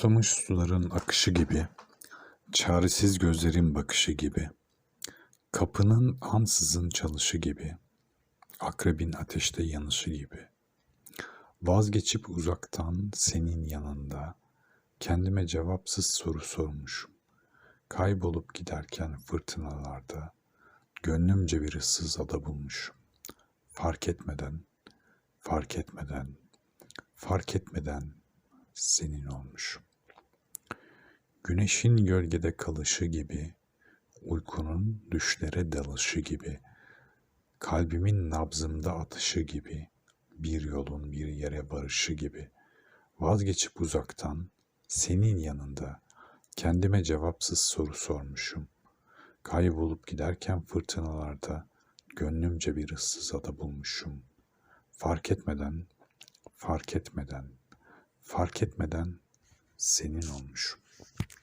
Susamış suların akışı gibi, çaresiz gözlerin bakışı gibi, kapının ansızın çalışı gibi, akrebin ateşte yanışı gibi. Vazgeçip uzaktan senin yanında, kendime cevapsız soru sormuşum. Kaybolup giderken fırtınalarda, gönlümce bir ıssız ada bulmuşum. Fark etmeden, fark etmeden, fark etmeden senin olmuşum. Güneşin gölgede kalışı gibi, uykunun düşlere dalışı gibi, kalbimin nabzımda atışı gibi, bir yolun bir yere varışı gibi, vazgeçip uzaktan, senin yanında, kendime cevapsız soru sormuşum. Kaybolup giderken fırtınalarda, gönlümce bir ıssız ada bulmuşum. Fark etmeden, fark etmeden, fark etmeden senin olmuşum.